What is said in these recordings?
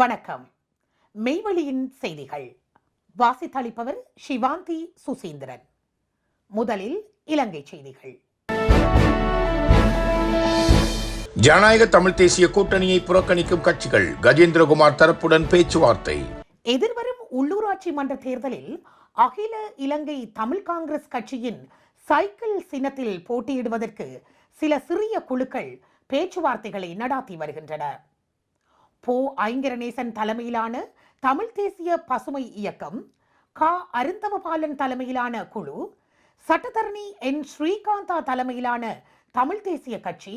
வணக்கம். மெய்வழியின் செய்திகள். வாசித்தளிப்பவர் சிவாந்தி சுசீந்திரன். முதலில் இலங்கை செய்திகள். ஜனநாயக தமிழ் தேசிய கூட்டணியை புறக்கணிக்கும் கட்சிகள். கஜேந்திரகுமார் தரப்புடன் பேச்சுவார்த்தை. எதிர்வரும் உள்ளூராட்சி மன்ற தேர்தலில் அகில இலங்கை தமிழ் காங்கிரஸ் கட்சியின் சைக்கிள் சின்னத்தில் போட்டியிடுவதற்கு சில சிறிய குழுக்கள் பேச்சுவார்த்தைகளை நடாத்தி வருகின்றன. போ ஐங்கரநேசன் தலைமையிலான தமிழ் தேசிய பசுமை இயக்கம் கா. அருந்தவபாலன் தலைமையிலான குழு சட்டத்தரணி என். ஸ்ரீகாந்தா தலைமையிலான தமிழ் தேசிய கட்சி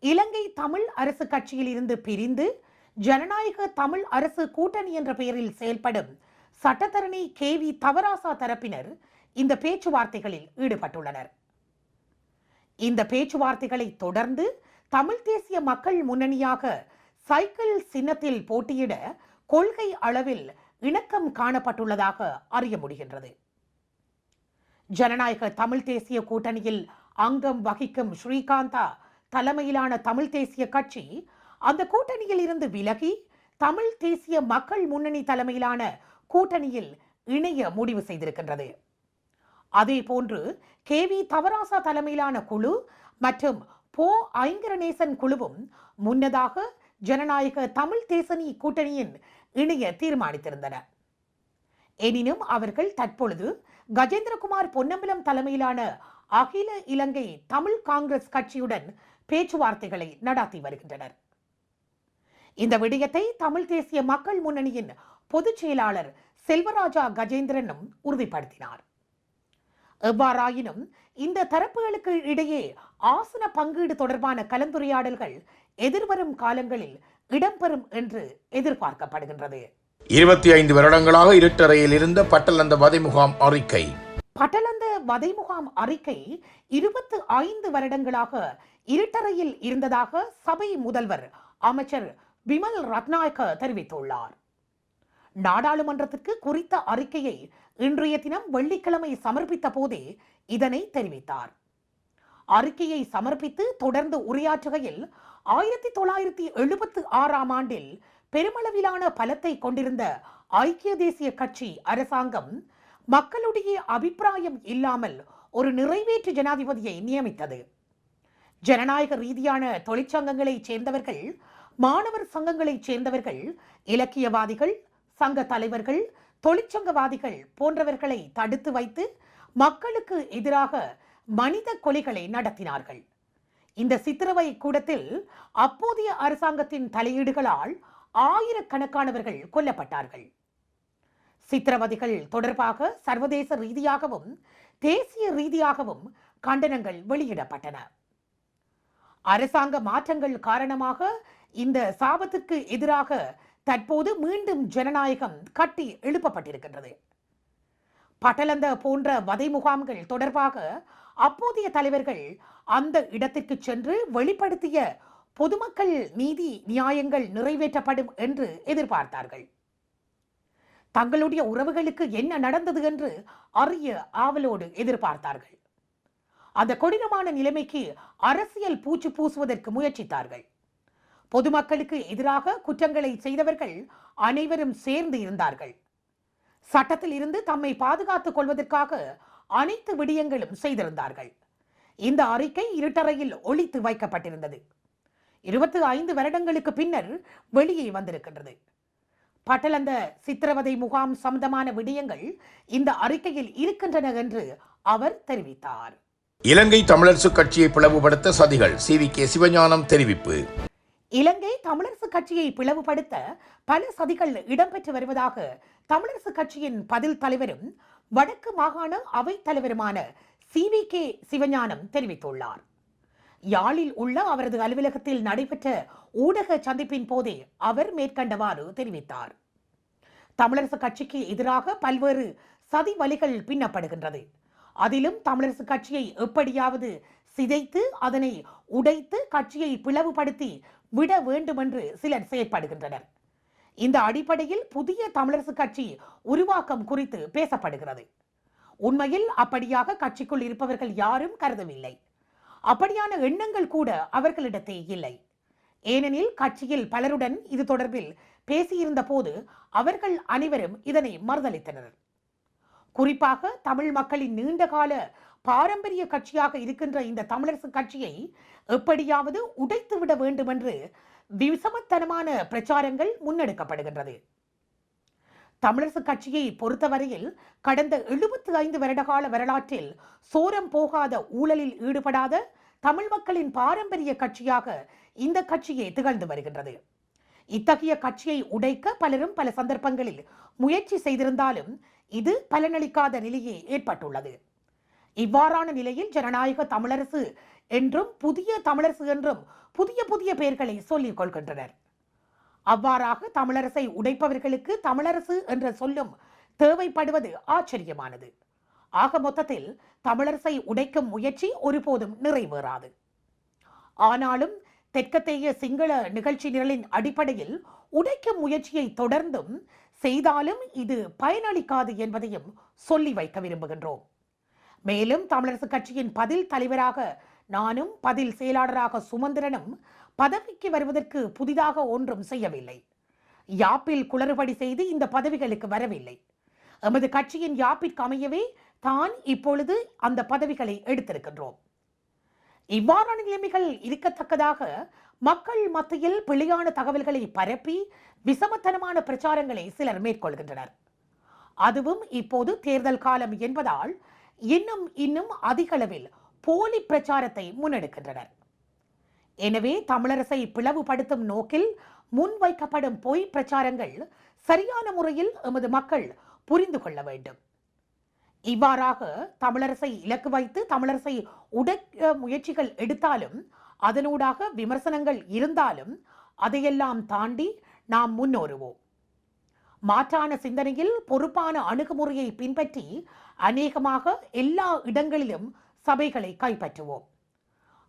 இலங்கை தமிழ் அரசு கட்சியில் இருந்து பிரிந்து ஜனநாயக தமிழ் அரசு கூட்டணி என்ற பெயரில் செயல்படும் சட்டத்தரணி கே. வி. தவராசா தரப்பினர் இந்த பேச்சுவார்த்தைகளில் ஈடுபட்டுள்ளனர். இந்த பேச்சுவார்த்தைகளை தொடர்ந்து தமிழ் தேசிய மக்கள் முன்னணியாக சைக்கிள் சின்னத்தில் போட்டியிட கொள்கை அளவில் இணக்கம் காணப்பட்டுள்ளதாக அறிய முடிகின்றது. ஜனநாயக தமிழ் தேசிய கூட்டணியில் அங்கம் வகிக்கும் ஸ்ரீகாந்தா தலைமையிலான தமிழ் தேசிய கட்சி அந்த கூட்டணியில் இருந்து விலகி தமிழ் தேசிய மக்கள் முன்னணி தலைமையிலான கூட்டணியில் இணைய முடிவு செய்திருக்கின்றது. அதே போன்று கே வி தவராசா தலைமையிலான குழு மற்றும் போ ஐங்கரநேசன் குழுவும் முன்னதாக ஜனநாயக தமிழ் தேசனி கூட்டணியின் இணைய தீர்மானித்திருந்தன. எனினும் அவர்கள் தற்பொழுது கஜேந்திரகுமார் பொன்னம்பலம் தலைமையிலான அகில இலங்கை தமிழ் காங்கிரஸ் கட்சியுடன் பேச்சுவார்த்தைகளை நடாத்தி வருகின்றனர். இந்த விடயத்தை தமிழ் தேசிய மக்கள் முன்னணியின் பொதுச் செயலாளர் செல்வராஜா கஜேந்திரனும் உறுதிப்படுத்தினார். எவ்வாறாயினும் இந்த தரப்புகளுக்கு இடையே ஆசன பங்கீடு தொடர்பான கலந்துரையாடல்கள் எதிர்வரும் காலங்களில் இடம்பெறும் என்று எதிர்பார்க்கப்படுகின்றது. இருபத்தி ஐந்து வருடங்களாக இருட்டறையில் இருந்த பட்டலந்த வதை முகாம் அறிக்கை. பட்டலந்த வதை முகாம் அறிக்கை இருபத்து ஐந்து வருடங்களாக இருட்டறையில் இருந்ததாக சபை முதல்வர் அமைச்சர் விமல் ரத்நாயக்க தெரிவித்துள்ளார். நாடாளுமன்றத்துக்கு குறித்த அறிக்கையை இன்றைய தினம் வெள்ளிக்கிழமை சமர்ப்பித்த போதே இதனை தெரிவித்தார். அறிக்கையை சமர்ப்பித்து தொடர்ந்து உரையாற்றுகையில் ஆயிரத்தி தொள்ளாயிரத்தி எழுபத்து ஆறாம் ஆண்டில் பெருமளவிலான பலத்தை கொண்டிருந்த ஐக்கிய தேசிய கட்சி அரசாங்கம் மக்களுடைய அபிப்பிராயம் இல்லாமல் ஒரு நிறைவேற்று ஜனாதிபதியை நியமித்தது. ஜனநாயக ரீதியான தொழிற்சங்கங்களைச் சேர்ந்தவர்கள் மாணவர் சங்கங்களைச் சேர்ந்தவர்கள் இலக்கியவாதிகள் சங்க தலைவர்கள் தொழிற்சங்கவாதிகள் போன்றவர்களை தடுத்து வைத்து மக்களுக்கு எதிராக மனித கொலைகளை நடத்தினார்கள். இந்த சித்திரவை கூடத்தில் அப்போதைய அரசாங்கத்தின் தலையீடுகளால் ஆயிரக்கணக்கானவர்கள் கொல்லப்பட்டார்கள். சித்திரவதைகள் தொடர்பாக சர்வதேச ரீதியாகவும் தேசிய ரீதியாகவும் கண்டனங்கள் வெளியிடப்பட்டன. அரசாங்க மாற்றங்கள் காரணமாக இந்த சாபத்திற்கு எதிராக தற்போது மீண்டும் ஜனநாயகம் கட்டி எழுப்பப்பட்டிருக்கின்றது. பட்டலந்த போன்ற வதை முகாம்கள் தொடர்பாக அப்போதைய தலைவர்கள் அந்த இடத்திற்கு சென்று வெளிப்படுத்திய பொதுமக்கள் நீதி நியாயங்கள் நிறைவேற்றப்படும் என்று எதிர்பார்த்தார்கள். தங்களுடைய உறவுகளுக்கு என்ன நடந்தது என்று அறிய ஆவலோடு எதிர்பார்த்தார்கள். அந்த கொடினமான நிலைமைக்கு அரசியல் பூச்சு பூசுவதற்கு முயற்சித்தார்கள். பொதுமக்களுக்கு எதிராக குற்றங்களை செய்தவர்கள் அனைவரும் சேர்ந்து இருந்தார்கள். சட்டத்தில் இருந்து தம்மை பாதுகாத்துக் கொள்வதற்காக அனைத்து விடயங்களும் செய்திருந்தார்கள். இந்த அறிக்கை இருட்டறையில் ஒழித்து வைக்கப்பட்டிருந்தது. இருபத்தி ஐந்து வருடங்களுக்கு பின்னர் வெளியே வந்திருக்கின்றது. பட்டலந்த சித்திரவதை முகாம் சம்பந்தமான விடயங்கள் இந்த அறிக்கையில் இருக்கின்றன என்று அவர் தெரிவித்தார். இலங்கை தமிழரசு கட்சியை பிளவுபடுத்த சதிகள். சி. வி. கே. சிவஞானம் தெரிவிப்பு. இலங்கை தமிழரசு கட்சியை பிளவுபடுத்த பல சதிகள் இடம்பெற்று வருவதாக தமிழரசு கட்சியின் பதில் தலைவரும் வடக்கு மாகாண அவைத் தலைவருமான சி வி கே சிவஞானம் தெரிவித்துள்ளார். யாழில் உள்ள அவரது அலுவலகத்தில் நடைபெற்ற ஊடக சந்திப்பின் போதே அவர் மேற்கண்டவாறு தெரிவித்தார். தமிழரசு கட்சிக்கு எதிராக பல்வேறு சதி வழிகள் பின்னப்படுகின்றது. அதிலும் தமிழரசு கட்சியை எப்படியாவது சிதைத்து அதனை உடைத்து கட்சியை பிளவுபடுத்தி விட வேண்டுமென்று சிலர் செயற்படுகின்றனர். இந்த அடிப்படையில் புதிய தமிழரசு கட்சி உருவாக்கம் குறித்து பேசப்படுகிறது. உண்மையில் அப்படியாக கட்சிக்குள் இருப்பவர்கள் யாரும் கருதவில்லை. அப்படியான எண்ணங்கள் கூட அவர்களிடத்தே இல்லை. ஏனெனில் கட்சியில் பலருடன் இது தொடர்பில் பேசியிருந்த போது அவர்கள் அனைவரும் இதனை மறுதளித்தனர். குறிப்பாக தமிழ் மக்களின் நீண்டகால பாரம்பரிய கட்சியாக இருக்கின்ற இந்த தமிழரசு கட்சியை எப்படியாவது உடைத்துவிட வேண்டும் என்று விசமத்தனமான பிரச்சாரங்கள் முன்னெடுக்கப்படுகின்றது. தமிழரசு கட்சியை பொறுத்தவரையில் கடந்த எழுபத்தி ஐந்து வருடகால வரலாற்றில் சோரம் போகாத ஊழலில் ஈடுபடாத தமிழ் மக்களின் பாரம்பரிய கட்சியாக இந்த கட்சியே திகழ்ந்து வருகின்றது. இத்தகைய கட்சியை உடைக்க பலரும் பல சந்தர்ப்பங்களில் முயற்சி செய்திருந்தாலும் இது பலனளிக்காத நிலையே ஏற்பட்டுள்ளது. இவ்வாறான நிலையில் ஜனநாயக தமிழரசு என்றும் புதிய தமிழரசு என்றும் புதிய புதிய பெயர்களை சொல்லிக் கொள்கின்றனர். அவ்வாறாக தமிழரசை உடைப்பவர்களுக்கு தமிழரசு என்ற சொல்லும் தேவைப்படுவது ஆச்சரியமானது. ஆக மொத்தத்தில் தமிழரசை உடைக்கும் முயற்சி ஒருபோதும் நிறைவேறாது. ஆனாலும் தெற்கத்தேய சிங்கள நிகழ்ச்சி நிரலின் அடிப்படையில் உடைக்கும் முயற்சியை தொடர்ந்தும் செய்தாலும் இது பயனளிக்காது என்பதையும் சொல்லி வைக்க விரும்புகின்றோம். மேலும் தமிழரசு கட்சியின் பதில் தலைவராக நானும் பதில் செயலாளராக சுமந்திரனும் பதவிக்கு வருவதற்கு புதிதாக ஒன்றும் செய்யவில்லை. யாப்பில் குளறுபடி செய்து இந்த பதவிகளுக்கு வரவில்லை. எமது கட்சியின் யாப்பிற்கு அமையவே தான் இப்பொழுது அந்த பதவிகளை எடுத்திருக்கின்றோம். இவ்வாறான நிலைமைகள் இருக்கத்தக்கதாக மக்கள் மத்தியில் பிழையான தகவல்களை பரப்பி விசமத்தனமான பிரச்சாரங்களை சிலர் மேற்கொள்கின்றனர். அதுவும் இப்போது தேர்தல் காலம் என்பதால் இன்னும் இன்னும் அதிகளவில் போலி பிரச்சாரத்தை முன்னெடுக்கின்றனர். எனவே தமிழரசை பிளவுபடுத்தும் நோக்கில் முன்வைக்கப்படும் பொய் பிரச்சாரங்கள் சரியான முறையில் எமது மக்கள் புரிந்து கொள்ள வேண்டும். இவ்வாறாக தமிழரசை இலக்கு வைத்து தமிழரசை உடைக்க முயற்சிகள் எடுத்தாலும் அதனூடாக விமர்சனங்கள் இருந்தாலும் அதையெல்லாம் தாண்டி நாம் முன்னோருவோம். மாற்றான சிந்தனையில் பொறுப்பான அணுகுமுறையை பின்பற்றி அநேகமாக எல்லா இடங்களிலும் சபைகளை கைப்பற்றுவோம்.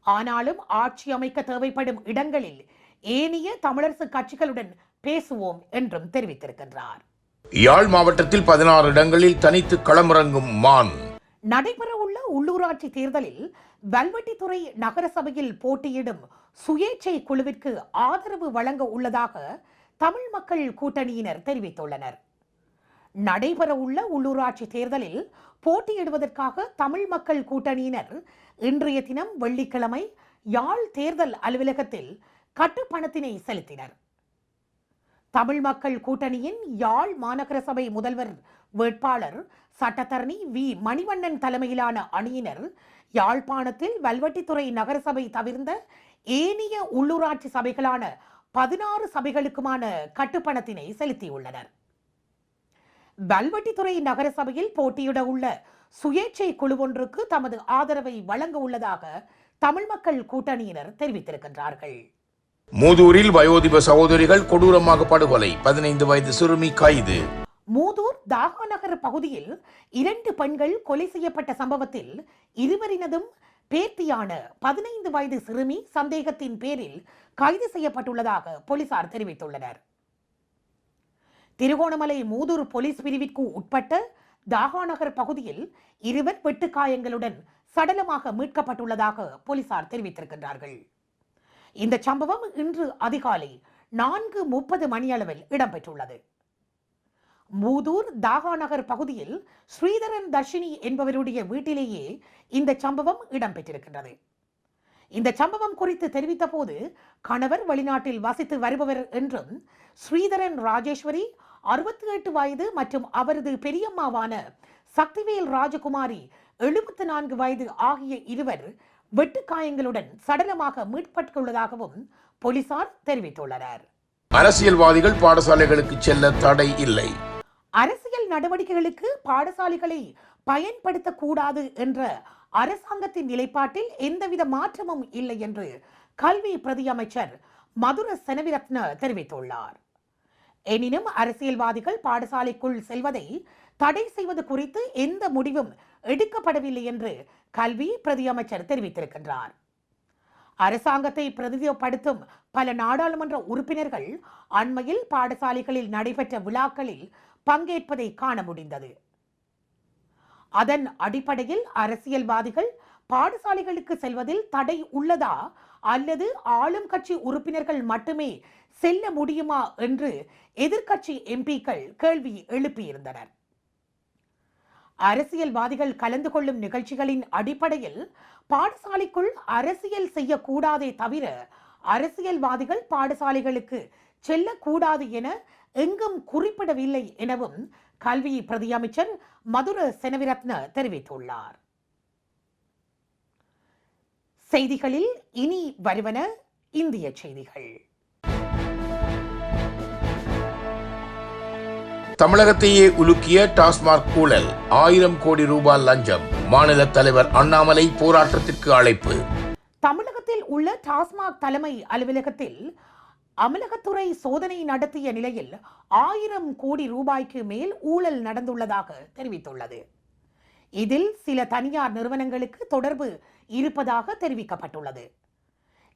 ஆனாலும் ஆட்சி அமைக்க தேவைப்படும் இடங்களில் ஏனைய தமிழரசு கட்சிகளுடன் பேசுவோம் என்றும் தெரிவித்திருக்கின்றார். யாழ் மாவட்டத்தில் பதினாறு இடங்களில் தனித்து களமிறங்கும் மான். நடைபெறவுள்ள உள்ளூராட்சி தேர்தலில் வல்வெட்டித்துறை நகரசபையில் போட்டியிடும் சுயேட்சை குழுவிற்கு ஆதரவு வழங்க உள்ளதாக தமிழ் மக்கள் கூட்டணியினர் தெரிவித்துள்ளனர். நடைபெறவுள்ள உள்ளூராட்சி தேர்தலில் போட்டியிடுவதற்காக தமிழ் மக்கள் கூட்டணியினர் இன்றைய தினம் வெள்ளிக்கிழமை யாழ் தேர்தல் அலுவலகத்தில் கட்டுப்பணத்தினை செலுத்தினர். தமிழ் மக்கள் கூட்டணியின் யாழ் மாநகர சபை முதல்வர் வேட்பாளர் சட்டத்தரணி வி. மணிவண்ணன் தலைமையிலான அணியினர் யாழ்ப்பாணத்தில் வல்வட்டித்துறை நகரசபை தவிர்ந்த ஏனைய உள்ளூராட்சி சபைகளான பதினாறு சபைகளுக்குமான கட்டுப்பணத்தினை செலுத்தியுள்ளனர். வல்வெட்டித்துறை நகரசபையில் போட்டியிட உள்ள சுயேட்சை குழு ஒன்றுக்கு தமது ஆதரவை வழங்க உள்ளதாக தமிழ் மக்கள் கூட்டணியினர் தெரிவித்திருக்கின்றார்கள். மூதூரில் வயோதிப சகோதரிகள் கொடூரமாக படுகொலை. பதினைந்து வயது சிறுமி கைது. மூதூர் தாகா நகர் பகுதியில் இரண்டு பெண்கள் கொலை செய்யப்பட்ட சம்பவத்தில் இருவரினதும் பேத்தியான பதினைந்து வயது சிறுமி சந்தேகத்தின் பேரில் கைது செய்யப்பட்டுள்ளதாக போலீசார் தெரிவித்துள்ளனர். திருகோணமலை மூதூர் போலீஸ் பிரிவிற்கு உட்பட்ட தாகாநகர் பகுதியில் இருவர் வெட்டுக்காயங்களுடன் சடலமாக மீட்கப்பட்டுள்ளதாக போலீசார் தெரிவித்திருக்கின்றார்கள். இந்த சம்பவம் இன்று அதிகாலை நான்கு முப்பது மணியளவில் இடம்பெற்றுள்ளது. மூதூர் தாகாநகர் பகுதியில் ஸ்ரீதரன் தர்ஷினி என்பவருடைய வீட்டிலேயே இந்த சம்பவம் இடம்பெற்றிருக்கின்றது. இந்த சம்பவம் குறித்து தெரிவித்த போது கணவர் வெளிநாட்டில் வசித்து வருபவர் என்றும் ஸ்ரீதரன் ராஜேஸ்வரி அறுபத்தி எட்டு வயது மற்றும் அவரது பெரியம்மாவான சக்திவேல் ராஜகுமாரி எழுபத்தி நான்கு வயது ஆகிய இருவர் வெட்டுக்காயங்களுடன் சடலமாக மீட்பட்டுள்ளதாகவும் போலீசார் தெரிவித்துள்ளனர். அரசியல்வாதிகள் பாடசாலைகளுக்கு செல்ல தடை இல்லை. அரசியல் நடவடிக்கைகளுக்கு பாடசாலைகளை பயன்படுத்தக்கூடாது என்ற அரசாங்கத்தின் நிலைப்பாட்டில் எந்தவித மாற்றமும் இல்லை என்று கல்வி பிரதி அமைச்சர் மதுர செனவிரத்ன தெரிவித்துள்ளார். எனினும் அரசியல்வாதிகள் பாடசாலைக்குள் செல்வதை தடை செய்வது குறித்து எந்த முடிவும் எடுக்கப்படவில்லை என்று கல்வி பிரதியமைச்சர் தெரிவித்திருக்கின்றார். அரசாங்கத்தை பிரதிநிதிப்படுத்தும் பல நாடாளுமன்ற உறுப்பினர்கள் அண்மையில் பாடசாலைகளில் நடைபெற்ற விழாக்களில் பங்கேற்பதை காண முடிந்தது. அதன் அடிப்படையில் அரசியல்வாதிகள் பாடசாலைகளுக்கு செல்வதில் தடை உள்ளதா அல்லது ஆளும் கட்சி உறுப்பினர்கள் மட்டுமே செல்ல முடியுமா என்று எதிர்க்கட்சி எம்பிக்கள் கேள்வி எழுப்பியிருந்தனர். அரசியல்வாதிகள் கலந்து கொள்ளும் நிகழ்ச்சிகளின் அடிப்படையில் பாடசாலைக்குள் அரசியல் செய்யக்கூடாதே தவிர அரசியல்வாதிகள் பாடசாலைகளுக்கு செல்லக்கூடாது என எங்கும் குறிப்பிடவில்லை எனவும் கல்வி பிரதி அமைச்சர் மதுர செனவிரத்ன தெரிவித்துள்ளார். செய்திகளில் இனி வருவன இந்திய செய்திகள். தமிழகத்தையே உலுக்கிய டாஸ்மாக் ஊழல் ஆயிரம் கோடி ரூபாய் லஞ்சம் மாநில தலைவர் அண்ணாமலை போராட்டத்திற்கு அழைப்பு. தமிழகத்தில் உள்ள டாஸ்மாக் தலைமை அலுவலகத்தில் அமலகத்துறை சோதனை நடத்திய நிலையில் ஆயிரம் கோடி ரூபாய்க்கு மேல் ஊழல் நடந்துள்ளதாக தெரிவித்துள்ளது. இதில் சில தனியார் நிறுவனங்களுக்கு தொடர்பு இருப்பதாக தெரிவிக்கப்பட்டுள்ளது.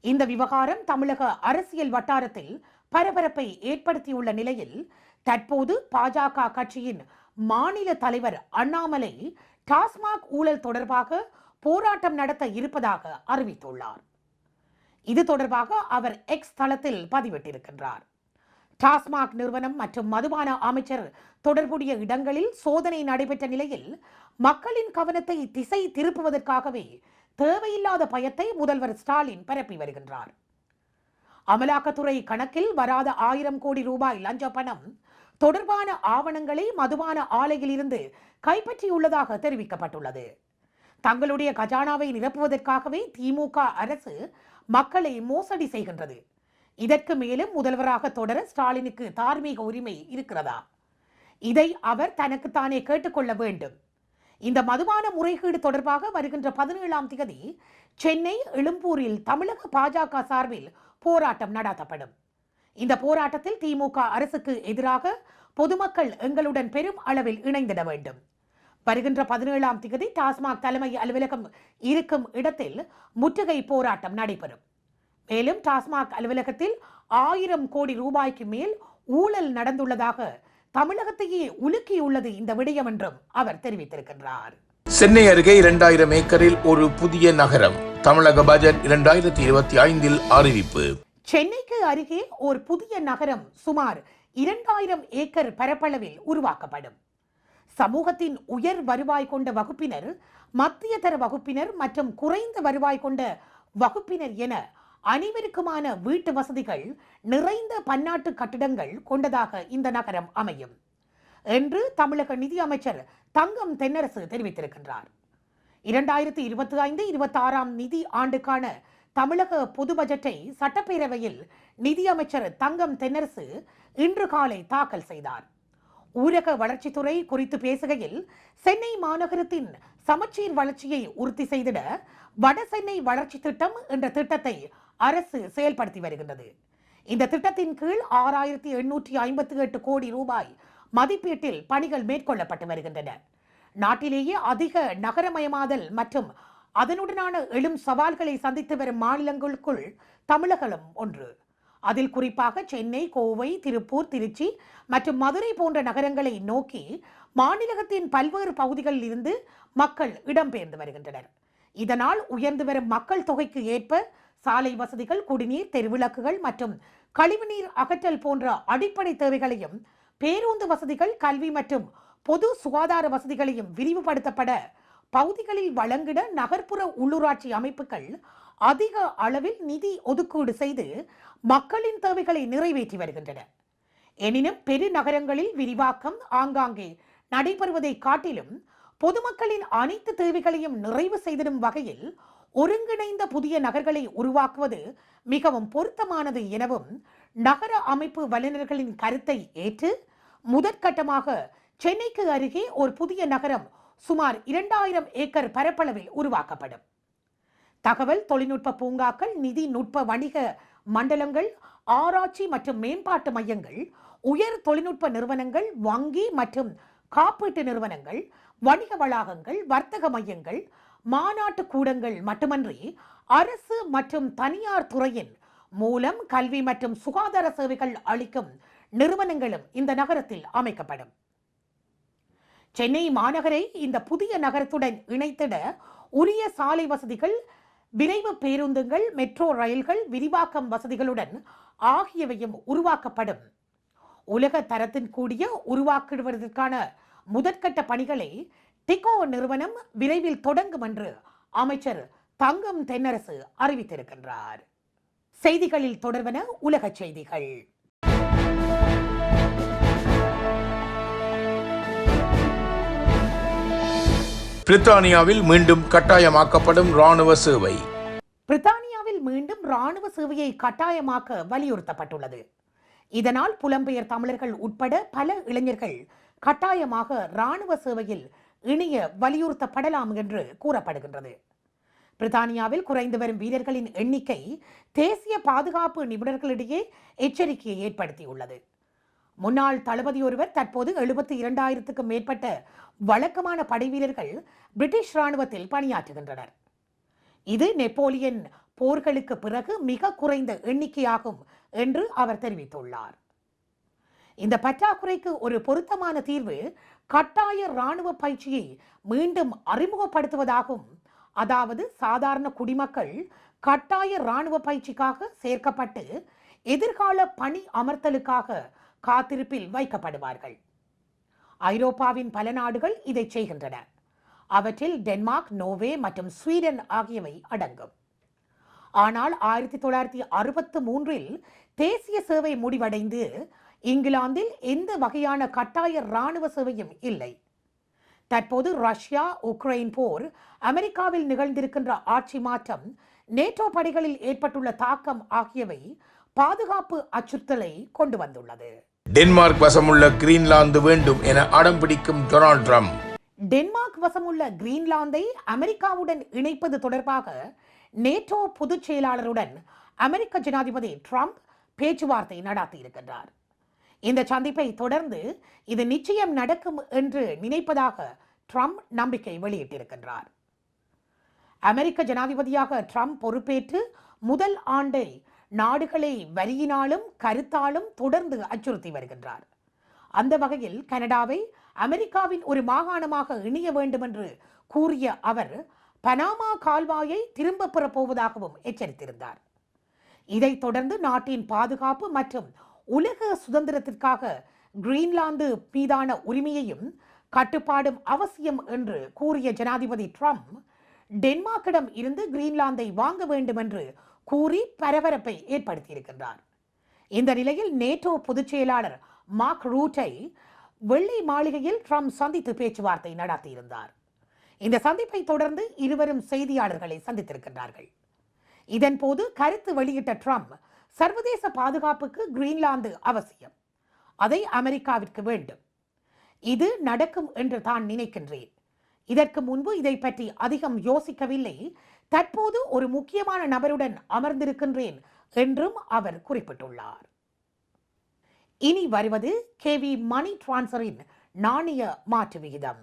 இந்த விவகாரம் தமிழக அரசியல் வட்டாரத்தில் பரபரப்பை ஏற்படுத்தியுள்ள நிலையில் தற்போது பாஜக கட்சியின் மாநில தலைவர் அண்ணாமலை டாஸ்மாக் ஊழல் தொடர்பாக போராட்டம் நடத்த இருப்பதாக அறிவித்துள்ளார். இது தொடர்பாக அவர் எக்ஸ் தளத்தில் பதிவிட்டிருக்கின்றார். டாஸ்மாக் நிறுவனம் மற்றும் மதுபான அமைச்சர் தொடர்புடைய இடங்களில் சோதனை நடைபெற்ற நிலையில் மக்களின் கவனத்தை திசை திருப்புவதற்காகவே தேவையில்லாத பயத்தை முதல்வர் ஸ்டாலின் பரப்பி வருகின்றார். அமலாக்கத்துறை கணக்கில் வராத ஆயிரம் கோடி ரூபாய் லஞ்ச பணம் தொடர்பான ஆவணங்களை மதுபான ஆலையில் இருந்து கைப்பற்றியுள்ளதாக தெரிவிக்கப்பட்டுள்ளது. தங்களுடைய கஜானாவை நிரப்புவதற்காகவே திமுக அரசு மக்களை மோசடி செய்கின்றது. இதற்கு மேலும் முதல்வராக தொடர ஸ்டாலினுக்கு தார்மீக உரிமை இருக்கிறதா? இதை அவர் தனக்குத்தானே கேட்டுக்கொள்ள வேண்டும். இந்த மதுபான முறைகேடு தொடர்பாக வருகின்ற பதினேழாம் தேதி சென்னை எழும்பூரில் தமிழக பாஜக சார்பில் போராட்டம் நடாத்தப்படும். இந்த போராட்டத்தில் திமுக அரசுக்கு எதிராக பொதுமக்கள் எங்களுடன் பெரும் அளவில் இணைந்திட வேண்டும். வருகின்ற பதினேழாம் தேதி டாஸ்மாக் தலைமை அலுவலகம் இருக்கும் இடத்தில் முற்றுகை போராட்டம் நடைபெறும். மேலும் டாஸ்மாக் அலுவலகத்தில் ஆயிரம் கோடி ரூபாய்க்கு மேல் ஊழல் நடந்துள்ளதாக தமிழகத்தையே உலுக்கியுள்ளது இந்த விடயம் என்றும் அவர் தெரிவித்திருக்கின்றார். சென்னை அருகே இரண்டாயிரம் ஏக்கரில் ஒரு புதிய நகரம். தமிழக பட்ஜெட் இரண்டாயிரத்தி இருபத்தி ஐந்தில் அறிவிப்பு. சென்னைக்கு அருகே ஒரு புதிய நகரம் சுமார் இரண்டாயிரம் ஏக்கர் பரப்பளவில் உருவாக்கப்படும். சமூகத்தின் உயர் வருவாய் கொண்ட வகுப்பினர் மத்திய தர வகுப்பினர் மற்றும் குறைந்த வருவாய் கொண்ட வகுப்பினர் என அனைவருக்குமான வீட்டு வசதிகள் நிறைந்த பன்னாட்டு கட்டிடங்கள் கொண்டதாக இந்த நகரம் அமையும் என்று தமிழக நிதியமைச்சர் தங்கம் தென்னரசு தெரிவித்திருக்கின்றார். இரண்டாயிரத்தி இருபத்தி ஐந்து இருபத்தி ஆறாம் நிதி ஆண்டுக்கான தமிழக பொது பட்ஜெட்டை சட்டப்பேரவையில் நிதியமைச்சர் தங்கம் தென்னரசு இன்று காலை தாக்கல் செய்தார். ஊரக வளர்ச்சித்துறை குறித்து பேசுகையில் சென்னை மாநகரத்தின் சமச்சீர் வளர்ச்சியை உறுதி செய்திட வட சென்னை வளர்ச்சி திட்டம் என்ற திட்டத்தை அரசு செயல்படுத்தி வருகின்றது. இந்த திட்டத்தின் கீழ் ஆறாயிரத்தி எண்ணூற்றி ஐம்பத்தி எட்டு கோடி ரூபாய் மதிப்பீட்டில் பணிகள் மேற்கொள்ளப்பட்டு வருகின்றன. நாட்டிலேயே அதிக நகரமயமாதல் மற்றும் அதனுடனான எழும் சவால்களை சந்தித்து வரும் மாநிலங்களுக்குள் தமிழகம் ஒன்று. அதில் குறிப்பாக சென்னை கோவை திருப்பூர் திருச்சி மற்றும் மதுரை போன்ற நகரங்களை நோக்கி மாநிலத்தின் பல்வேறு பகுதிகளில் இருந்து மக்கள் இடம்பெயர்ந்து வருகின்றனர். இதனால் உயர்ந்து வரும் மக்கள் தொகைக்கு ஏற்ப சாலை வசதிகள் குடிநீர் தெருவிளக்குகள் மற்றும் கழிவுநீர் அகற்றல் போன்ற அடிப்படை தேவைகளையும் பேருந்து வசதிகள் கல்வி மற்றும் பொது சுகாதார வசதிகளையும் விரிவுபடுத்தப்பட பகுதிகளில் வழங்கிட நகர்ப்புற உள்ளூராட்சி அமைப்புகள் அதிக அளவில் நிதி ஒதுக்கீடு செய்து மக்களின் தேவைகளை நிறைவேற்றி வருகின்றன. எனினும் பெருநகரங்களில் விரிவாக்கம் ஆங்காங்கே நடைபெறுவதை காட்டிலும் பொதுமக்களின் அனைத்து தேவைகளையும் நிறைவு செய்திடும் வகையில் ஒருங்கிணைந்த புதிய நகர்களை உருவாக்குவது மிகவும் பொருத்தமானது எனவும் நகர அமைப்பு வல்லுநர்களின் கருத்தை ஏற்று முதற்கட்டமாக சென்னைக்கு அருகே ஒரு புதிய நகரம் சுமார் இரண்டாயிரம் ஏக்கர் பரப்பளவில் உருவாக்கப்படும். தகவல் தொழில்நுட்ப பூங்காக்கள் நிதி நுட்ப வணிக மண்டலங்கள் ஆராய்ச்சி மற்றும் மேம்பாட்டு மையங்கள் உயர் தொழில்நுட்ப நிறுவனங்கள் வங்கி மற்றும் காப்பீட்டு நிறுவனங்கள் வணிக வளாகங்கள் வர்த்தக மையங்கள் மாநாட்டு கூடங்கள் மட்டுமன்றி அரசு மற்றும் தனியார் துறையின் மூலம் கல்வி மற்றும் சுகாதார சேவைகள் அளிக்கும் நிறுவனங்களும் இந்த நகரத்தில் அமைக்கப்படும். சென்னை மாநகரை இந்த புதிய நகரத்துடன் இணைத்திட உரிய சாலை வசதிகள் விரைவு பேருந்துகள் மெட்ரோ ரயில்கள் விரிவாக்கம் வசதிகளுடன் ஆகியவையும் உருவாக்கப்படும். உலக தரத்தின் கூடிய உருவாக்குவதற்கான முதற்கட்ட பணிகளை டிகோ நிறுவனம் விரைவில் தொடங்கும் என்று அமைச்சர் தங்கம் தென்னரசு அறிவித்திருக்கின்றார். செய்திகளில் தொடர்வன உலக செய்திகள். பிரித்தானியாவில் மீண்டும் கட்டாயமாக்கப்படும் ராணுவ சேவை. பிரித்தானியாவில் மீண்டும் ராணுவ சேவையை கட்டாயமாக்க வலியுறுத்தப்பட்டுள்ளது. இதனால் புலம்பெயர் தமிழர்கள் உட்பட பல இளைஞர்கள் கட்டாயமாக ராணுவ சேவையில் இணைய வலியுறுத்தப்படலாம் என்று கூறப்படுகின்றது. பிரித்தானியாவில் குறைந்து வரும் வீரர்களின் எண்ணிக்கை தேசிய பாதுகாப்பு நிபுணர்களிடையே எச்சரிக்கையை ஏற்படுத்தியுள்ளது. முன்னாள் தளபதி ஒருவர் தற்போது எழுபத்தி இரண்டாயிரத்துக்கும் மேற்பட்ட வழக்கமான படைவீரர்கள் பிரிட்டிஷ் ராணுவத்தில் பணியாற்றுகின்றனர். இது நெப்போலியன் போர்களுக்கு பிறகு மிக குறைந்த எண்ணிக்கையாகும் என்று அவர் தெரிவித்துள்ளார். இந்த பற்றாக்குறைக்கு ஒரு பொருத்தமான தீர்வு கட்டாய ராணுவ பயிற்சியை மீண்டும் அறிமுகப்படுத்துவதாகும். அதாவது சாதாரண குடிமக்கள் கட்டாய ராணுவ பயிற்சிக்காக சேர்க்கப்பட்டு எதிர்கால பணி அமர்த்தலுக்காக காத்திருப்பில் வைக்கப்படுவார்கள். ஐரோப்பாவின் பல நாடுகள் இதை செய்கின்றன. அவற்றில் டென்மார்க் நோவே மற்றும் ஸ்வீடன் ஆகியவை அடங்கும். ஆனால் ஆயிரத்தி தொள்ளாயிரத்தி அறுபத்து மூன்றில் தேசிய சேவை முடிவடைந்து இங்கிலாந்தில் எந்த வகையான கட்டாய இராணுவ சேவையும் இல்லை. தற்போது ரஷ்யா உக்ரைன் போர் அமெரிக்காவில் நிகழ்ந்திருக்கின்ற ஆட்சி மாற்றம் நேட்டோ படைகளில் ஏற்பட்டுள்ள தாக்கம் ஆகியவை பாதுகாப்பு அச்சுறுத்தலை கொண்டு வந்துள்ளது. டென்மார்க் வசமுள்ள கிரீன்லாந்து வேண்டும் என அடம் பிடிக்கும் டொனால்ட் ட்ரம்ப். டென்மார்க் வசமுள்ள கிரீன்லாந்தை அமெரிக்காவுடன் இணைப்பது தொடர்பாக நேட்டோ பொதுச் செயலாளருடன் அமெரிக்க ஜனாதிபதி ட்ரம்ப் பேச்சுவார்த்தை நடத்தியிருக்கின்றார். இந்த சந்திப்பை தொடர்ந்து இது நிச்சயம் நடக்கும் என்று நினைப்பதாக ட்ரம்ப் நம்பிக்கை வெளியிட்டிருக்கின்றார். அமெரிக்க ஜனாதிபதியாக ட்ரம்ப் பொறுப்பேற்று முதல் ஆண்டை நாடுகளை வரியினாலும் கருத்தாலும் தொடர்ந்து அச்சுறுத்தி வருகின்றார். அந்த வகையில் கனடாவை அமெரிக்காவின் ஒரு மாகாணமாக இணைய வேண்டும் என்று கூறிய அவர் பனாமா கால்வாயை திரும்ப பெறப்போவதாகவும் எச்சரித்திருந்தார். இதைத் தொடர்ந்து நாட்டின் பாதுகாப்பு மற்றும் உலக சுதந்திரத்திற்காக கிரீன்லாந்து மீதான உரிமையையும் கட்டுப்பாடும் அவசியம் என்று கூறிய ஜனாதிபதி ட்ரம்ப் டென்மார்க்கிடம் இருந்து கிரீன்லாந்தை வாங்க வேண்டும் என்று கூறி பரபரப்பை ஏற்படுத்தியிருக்கின்றார். இந்த நிலையில் நேட்டோ பொதுச் செயலாளர் மார்க் ரூட்டை வெள்ளை மாளிகையில் ட்ரம்ப் சந்தித்து பேச்சுவார்த்தை நடத்தியிருந்தார். இந்த சந்திப்பை தொடர்ந்து இருவரும் செய்தியாளர்களை சந்தித்திருக்கின்றார்கள். இதன்போது கருத்து வெளியிட்ட ட்ரம்ப் சர்வதேச பாதுகாப்புக்கு கிரீன்லாந்து அவசியம். அதை அமெரிக்காவிற்கு வேண்டும். இது நடக்கும் என்று தான் நினைக்கின்றேன். இதற்கு முன்பு இதை பற்றி அதிகம் யோசிக்கவில்லை. தற்போது ஒரு முக்கியமான நபருடன் அமர்ந்திருக்கின்றேன் என்றும் அவர் குறிப்பிட்டுள்ளார். இனி வருவது கேவி மணி டிரான்சரின் நாணய மாற்று விகிதம்.